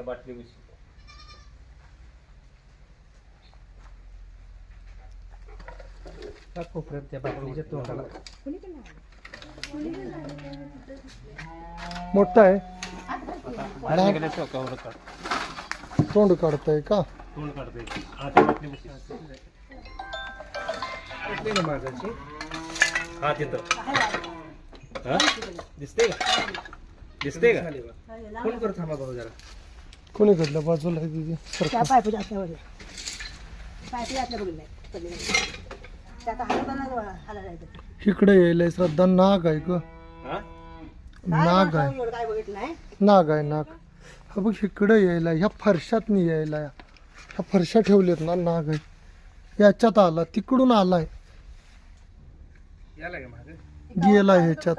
त्या बाटली त्या कोपऱ्यात त्या बाटलीच्या तोंडाला. मोठा आहे. बाहेर निघाल्या चौकावर काढ तोंड काढताय का? तोंड काढते हा त्या बाटली बशी बाटली ना माझाची हा तिथं. हा? दिसते का? दिसते का? फोन कर थांबा भाऊ जरा. कोणी घडलं? बाजूला आहे दिदी त्या हलवताना इकडे यायला श्रद्धा. नाग आहे ग. हा? नाग आहे. एवढं काय बघितलं नाही. नाग आहे नाग. हा बघ इकडे यायला ह्या फरशात नाही यायला. ह्या फरशा ठेवल्यात ना नाग आहे. याच्यात आला तिकडून आलाय. याला का मागे? गेला ह्याच्यात.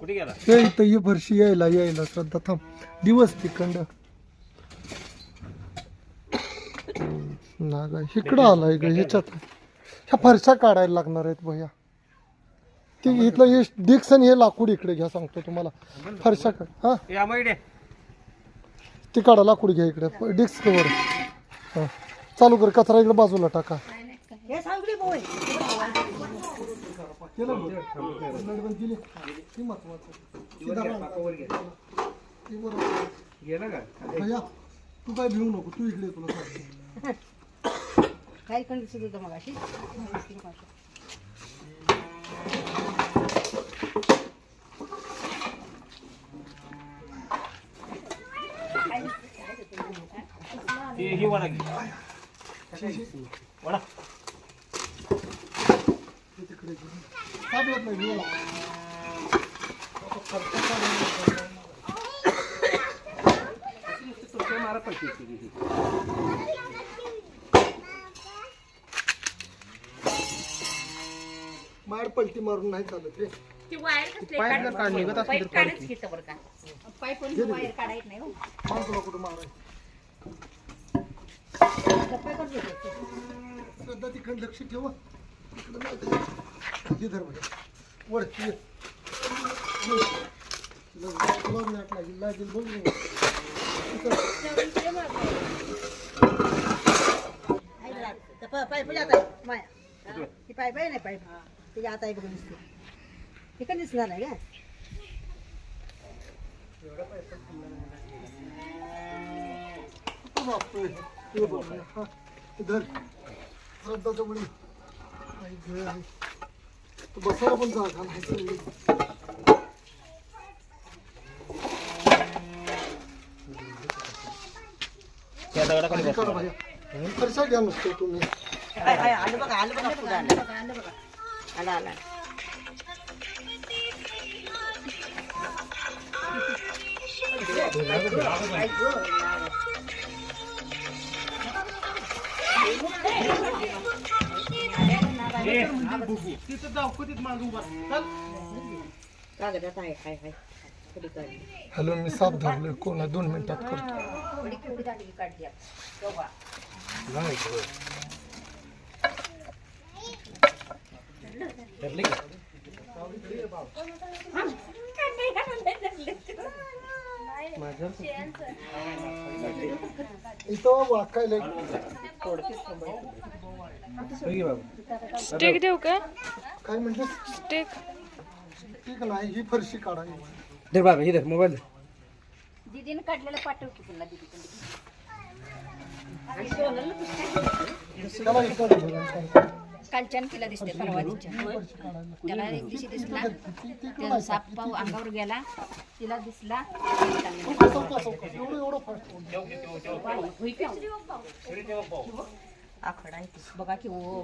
कुठे गेला? इथं ये फरशी यायला यायला. श्रद्धा थांब. दिवस तिकंड नाग आहे इकडं आलाय ग ह्याच्यात. ह्या फरशा काढायला लागणार आहेत भैया. ते इथलं हे डिक्सन हे लाकूड इकडे घ्या सांगतो तुम्हाला. फरशा काढ हा? या मैडे ते काढा लाकूड घ्या इकडे. डिस्क कवर हा. चालू कर कचरा इकडे बाजूला टाका. हे भैया तू काय भिवू नको तू इकडे तुला सांगतो. काही कंडिशन होतं मग अशी ही ही वडा घे. वडा. ते तिकडे नाही पलटी मारून नाही चालत रे पाय जर काढ निघत असली तर काढ की. पाईप काढायचं नाही हो तुला कुठं ते. श्रद्धा तिकडे लक्ष ठेवा इकडं नाही का? हे धर भैया वर ये. ये. तुला तुला नाट लागेल लागेल बघ ना. ऐकला. त्या पा- पाईप जात आहे माया ती पाईप आहे ना पाईप त्याच्या आता आहे बघून दिसते हे का दिसणार आहे का तू मापतोय. हे बघ. हा. हे धर श्रद्धाच्या मुली आई गं. तू बसायला पण जागा नाही. त्या दगडाखाली हे बस काढ भैया. फरशा घ्या नुसतं तुम्ही हाय, हाय, आलं बघा आलं बघा पुढं आलं आलं आलं कागदात आहे हाय हाय थोडी काढली हॅलो मी साप धरलोय कोण आहे? दोन मिनिटात करतो थोडी केवढी काढली काढली इथं वाकायला होय की बाबा स्टिक देऊ का काय म्हणते स्टिक। ठीक नाही ही फरशी काढायची धर बाबा हे धर मोबाईल धर दीदीने काढलेलं पाठव की पुन्हा दीदी त्याला इकडे धरून कालच्यान तिला दिसते परवाच्या त्याला एक दिवशी दिसला. त्याचा साप पाहू अंगावर गेला. तिला दिसला. आखडा आहे ती. बघा की ओ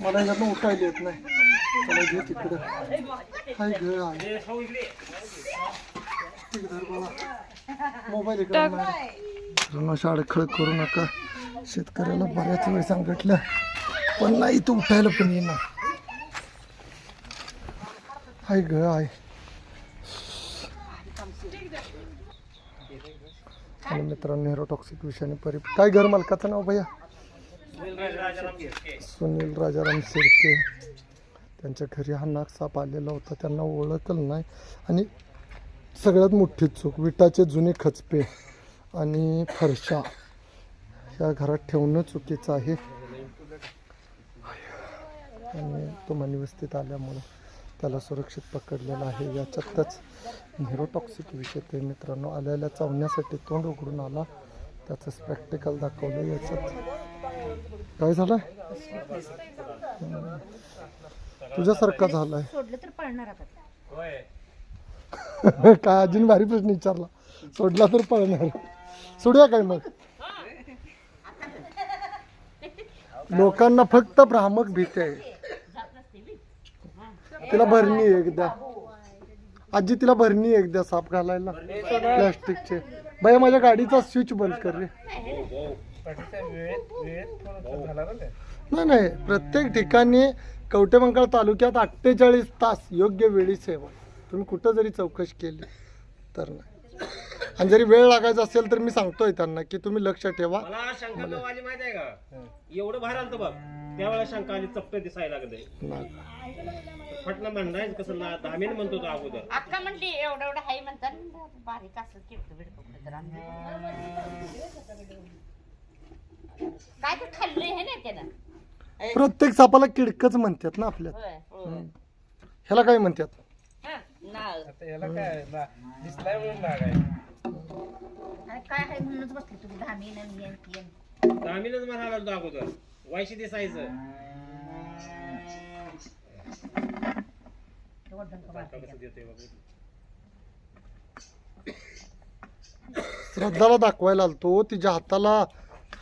मला यातनं उठायला येत नाही. घे तिकडं. हाय मोबाईल इकडे अडखळ करू नका. शेतकऱ्याला बऱ्याच वेळ सांगितलं पण नाही तू उठायला पण येणार हाय ग आहे आणि मित्रांनो हेरोटॉक्सिक विषयाने परि काय घर मालकाचं नाव भैया? सुनील राजाराम शिर्के त्यांच्या घरी हा नाग साप आलेला होता त्यांना ओळखलं नाही. आणि सगळ्यात मोठी चूक विटाचे जुने खचपे आणि फरशा. ह्या घरात ठेवणं चुकीचं आहे. आणि तो मनिवस्थित आल्यामुळं त्याला सुरक्षित पकडलेला आहे. याच्यातच नेरोटॉक्सिक विषय ते मित्रांनो आलेल्या चावण्यासाठी तोंड उघडून आला. त्याचं स्पेक्टिकल दाखवलं याच्यात. काय झालं तुझ्यासारखा झालाय. काय अजून भारी प्रश्न विचारला. सोडला तर पळणार. सोडूया काय मग? लोकांना फक्त भ्रामक भीती आहे. तिला भरणी आहे एकदा. आजी तिला भरणी आहे एकदा साप घालायला. प्लास्टिकचे. बाई माझ्या गाडीचा स्विच बंद कर रे. नाही नाही. प्रत्येक ठिकाणी कवटेमंकाळ तालुक्यात अठ्ठेचाळीस तास योग्य वेळी सेवा. तुम्ही कुठं जरी चौकशी केली तर नाही. आणि जरी वेळ लागायचा असेल तर मी सांगतोय त्यांना की तुम्ही लक्ष ठेवा. मला शंका आली माहिती आहे का? एवढं बाहेर आलतं बघ. त्यावेळेला शंका आली चपटे दिसायला लागले. ना- म्हणणायच कसं ना दहामीन म्हणतो तो अगोदर. अक्का म्हणली एवढं एवढं हाय म्हणतात. बारीक असं किडकं बिडकं कुठं तर आणलं. काय तर खाल्लंय हे ना त्यानं? प्रत्येक सापाला किडकच म्हणतात ना आपल्यात. होय हम्म. ह्याला काय म्हणतात? हं, नाळ आता याला काय ना दिसलाय म्हणून नाग आहे काय आहे म्हणूनच बसली तुम्ही येन येन म्हणायला लागलो अगोदर. दिसायचं. कसं देतोय बघ. श्रद्धाला दाखवायला आलतो तिच्या हाताला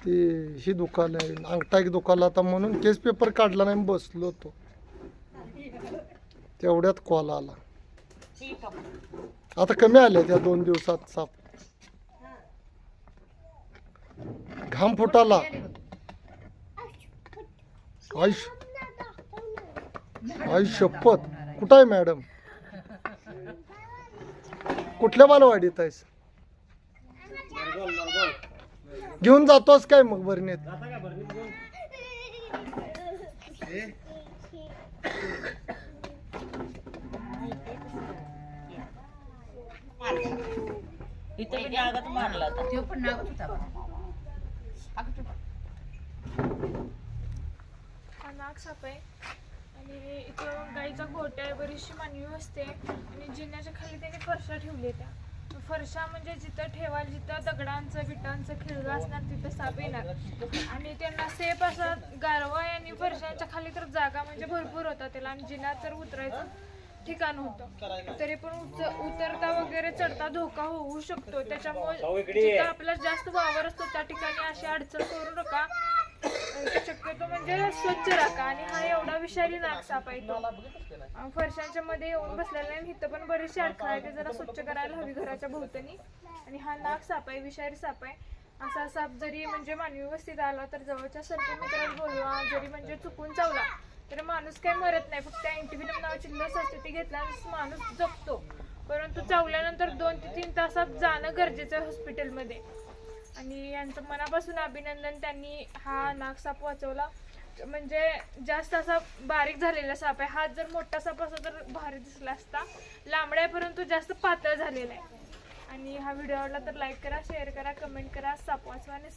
ती ही दुखालय अंगठा एक दुखाला आता म्हणून केस पेपर काढला नाही बसलो तो तेवढ्यात कॉल आला. ठीक आहे. आता कमी आले त्या दोन दिवसात साप घाम फुटाला आयुष आयुष शपथ कुठं आहे मॅडम कुठल्या बालवाडीत आहेस घेऊन जातोस काय मग बरणीत इथं बी नागात मारला होता तो पण नागत होता बघा. अगं तू- हा नाग साप आहे. आणि इथं गाईचा गोट्या आहे बरीचशी मानवी असते आणि जिन्याच्या खाली त्याने फरशा ठेवली त्या फरशा म्हणजे जिथं ठेवाल जिथं दगडांचं विटांचं खिळगं असणार तिथं साप येणार. आणि त्यांना सेफ असा गारवा आहे आणि फरशांच्या खाली तर जागा म्हणजे भरपूर होता त्याला. आणि जिन्यात तर उतरायचं. ठिकाण होतं. तरी पण उतरता वगैरे चढता धोका होऊ शकतो. त्याच्यामुळे जिथं आपला जास्त वावर असतो त्या ठिकाणी अशी अडचण करू नका. शक्यतो म्हणजे स्वच्छ राखा. आणि हा एवढा विषारी नाग साप आहे तो. फरशांच्या मध्ये येऊन बसलेला आहे इथं पण बरेचसे अडथळे आहेत. ते जरा स्वच्छ करायला हवी घराच्या भोवतणी. आणि हा नाग साप आहे विषारी साप आहे. असा साप जरी म्हणजे मानवी वस्तीत आला तर जवळच्या सर्व मित्राला बोलवा जरी म्हणजे चुकून चावला तर माणूस काय मरत नाही फक्त अँटीबिनम नावाची लस असते ती घेतल्यानंतर माणूस जगतो. परंतु चावल्यानंतर दोन ते तीन तासात जाणं गरजेचं आहे हॉस्पिटलमध्ये. आणि यांचं मनापासून अभिनंदन त्यांनी हा नाग साप वाचवला. म्हणजे जास्त असा बारीक झालेला साप आहे. हा जर मोठा साप असा तर भारी दिसला असता. लांबडा आहे परंतु जास्त पातळ झालेला आहे. आणि हा व्हिडिओ आवडला तर लाईक करा शेअर करा कमेंट करा. साप वाचवा आणि